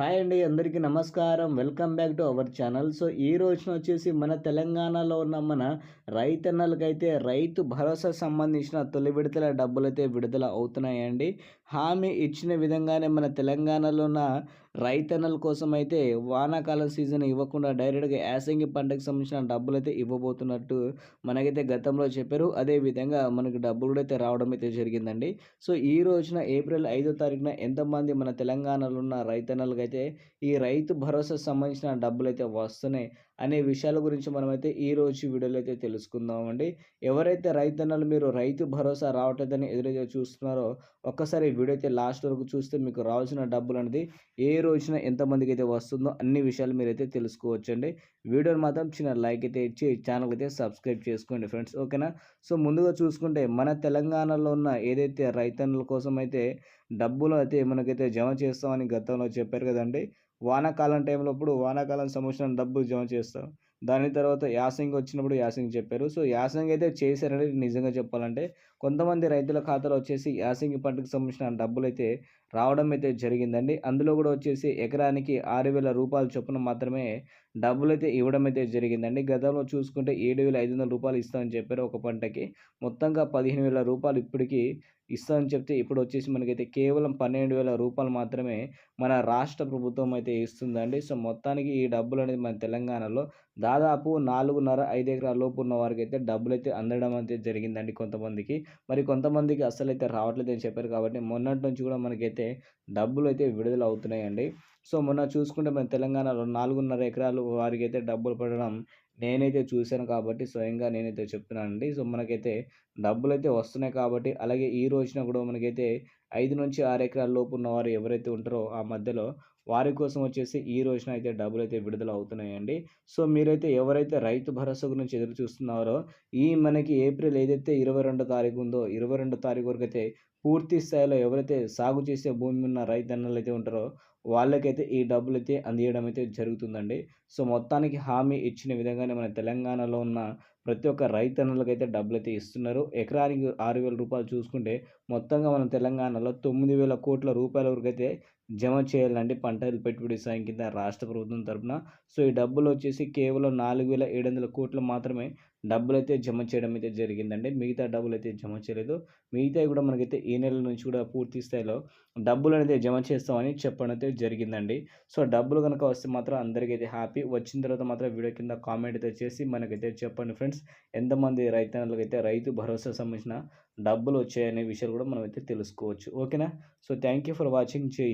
Hi అండి అందరికీ నమస్కారం. Welcome back to our channel. So ఈ రోజున వచ్చేసి మన తెలంగాణలో ఉన్న మన రైతన్నలకైతే రైతు భరోసా సంబంధించిన తొలి విడతల డబ్బులు అయితే విడుదల అవుతున్నాయండి. హామీ ఇచ్చిన విధంగానే మన తెలంగాణలో ఉన్న రైతన్నల కోసం అయితే వానాకాలం సీజన్ ఇవ్వకుండా డైరెక్ట్గా యాసంగి పంటకు సంబంధించిన డబ్బులు అయితే ఇవ్వబోతున్నట్టు మనకైతే గతంలో చెప్పారు. అదేవిధంగా మనకు డబ్బులు కూడా అయితే రావడం అయితే జరిగిందండి. సో ఈ రోజున ఏప్రిల్ ఐదో తారీఖున ఎంతమంది మన తెలంగాణలో ఉన్న రైతన్నలకు అయితే ఈ రైతు భరోసా సంబంధించిన డబ్బులు అయితే వస్తున్నాయి అనే విషయాల గురించి మనమైతే ఈ రోజు వీడియోలో అయితే తెలుసుకుందామండి. ఎవరైతే రైతన్నలు మీరు రైతు భరోసా రావట్లేదని ఎదురైతే చూస్తున్నారో ఒక్కసారి వీడియో అయితే లాస్ట్ వరకు చూస్తే మీకు రావాల్సిన డబ్బులు అనేది ఏ రోజున ఎంతమందికి అయితే వస్తుందో అన్ని విషయాలు మీరైతే తెలుసుకోవచ్చండి. వీడియోని మాత్రం చిన్న లైక్ అయితే ఇచ్చి ఛానల్ అయితే సబ్స్క్రైబ్ చేసుకోండి ఫ్రెండ్స్ ఓకేనా? సో ముందుగా చూసుకుంటే మన తెలంగాణలో ఉన్న ఏదైతే రైతన్నుల కోసం అయితే డబ్బులు అయితే మనకైతే జమ చేస్తామని గతంలో చెప్పారు కదండి వానాకాలం టైంలో ఇప్పుడు వానాకాలం సంవత్సరం డబ్బులు జమ చేస్తాం. దాని తర్వాత యాసంగి వచ్చినప్పుడు యాసింగ్ చెప్పారు. సో యాసంగ్ అయితే చేశారని నిజంగా చెప్పాలంటే కొంతమంది రైతుల ఖాతాలో వచ్చేసి యాసింగ్ పంటకు సంబంధించిన డబ్బులు అయితే రావడం అయితే జరిగిందండి. అందులో కూడా వచ్చేసి ఎకరానికి ఆరు వేల రూపాయల చొప్పున మాత్రమే డబ్బులు అయితే ఇవ్వడం అయితే జరిగిందండి. గతంలో చూసుకుంటే ఏడు వేల ఐదు వందల రూపాయలు ఇస్తామని చెప్పారు ఒక పంటకి. మొత్తంగా పదిహేను వేల రూపాయలు ఇప్పటికీ ఇస్తామని చెప్తే ఇప్పుడు వచ్చేసి మనకైతే కేవలం పన్నెండు వేల రూపాయలు మాత్రమే మన రాష్ట్ర ప్రభుత్వం అయితే ఇస్తుందండి. సో మొత్తానికి ఈ డబ్బులు అనేది మన తెలంగాణలో దాదాపు నాలుగున్నర ఐదు ఎకరాల లోపు ఉన్న వారికి అయితే డబ్బులు అయితే అందడం అయితే జరిగిందండి కొంతమందికి. మరి కొంతమందికి అసలు అయితే రావట్లేదు అని చెప్పారు కాబట్టి మొన్నటి నుంచి కూడా మనకైతే డబ్బులు అయితే విడుదల అవుతున్నాయండి సో మొన్న చూసుకుంటే మన తెలంగాణలో నాలుగున్నర ఎకరాలు వారికి అయితే డబ్బులు పడడం నేనైతే చూశాను కాబట్టి స్వయంగా నేనైతే చెప్తున్నానండి. సో మనకైతే డబ్బులు అయితే వస్తున్నాయి కాబట్టి అలాగే ఈ రోజున కూడా మనకైతే ఐదు నుంచి ఆరు ఎకరాల లోపు ఉన్నవారు ఎవరైతే ఉంటారో ఆ మధ్యలో వారి కోసం వచ్చేసి ఈ రోజున అయితే డబ్బులు అయితే విడుదల అవుతున్నాయండి. సో మీరైతే ఎవరైతే రైతు భరోసా గురించి ఎదురు చూస్తున్నారో ఈ మనకి ఏప్రిల్ ఏదైతే ఇరవై రెండో తారీఖు ఉందో ఇరవై రెండో తారీఖు వరకు అయితే పూర్తి స్థాయిలో ఎవరైతే సాగు చేసే భూమి ఉన్న రైతన్నలు అయితే ఉంటారో వాళ్ళకైతే ఈ డబ్బులు అయితే అందియడం అయితే జరుగుతుందండి. సో మొత్తానికి హామీ ఇచ్చిన విధంగానే మన తెలంగాణలో ఉన్న ప్రతి ఒక్క రైతన్నులకైతే డబ్బులు అయితే ఇస్తున్నారు. ఎకరానికి ఆరు వేల రూపాయలు చూసుకుంటే మొత్తంగా మనం తెలంగాణలో తొమ్మిది వేల కోట్ల రూపాయల వరకు అయితే జమ చేయాలండి పంటలు పెట్టుబడి సాయం కింద రాష్ట్ర ప్రభుత్వం తరఫున సో ఈ డబ్బులు వచ్చేసి కేవలం నాలుగు వేల ఏడు వందల కోట్లు మాత్రమే డబ్బులు అయితే జమ చేయడం అయితే జరిగిందండి. మిగతా డబ్బులు అయితే జమ చేయలేదు. మిగతా కూడా మనకైతే ఈ నెల నుంచి కూడా పూర్తి స్థాయిలో డబ్బులు అనేది జమ చేస్తామని చెప్పడం అయితే జరిగిందండి. సో డబ్బులు కనుక వస్తే మాత్రం అందరికైతే హ్యాపీ. వచ్చిన తర్వాత మాత్రం వీడియో కింద కామెంట్ అయితే చేసి మనకైతే చెప్పండి ఫ్రెండ్స్. ఎంతమంది రైతన్నలకైతే రైతు భరోసా సంబంధించిన డబ్బులు వచ్చాయనే విషయాలు కూడా మనం అయితే తెలుసుకోవచ్చు. ఓకేనా? So thank you for watching. చేయి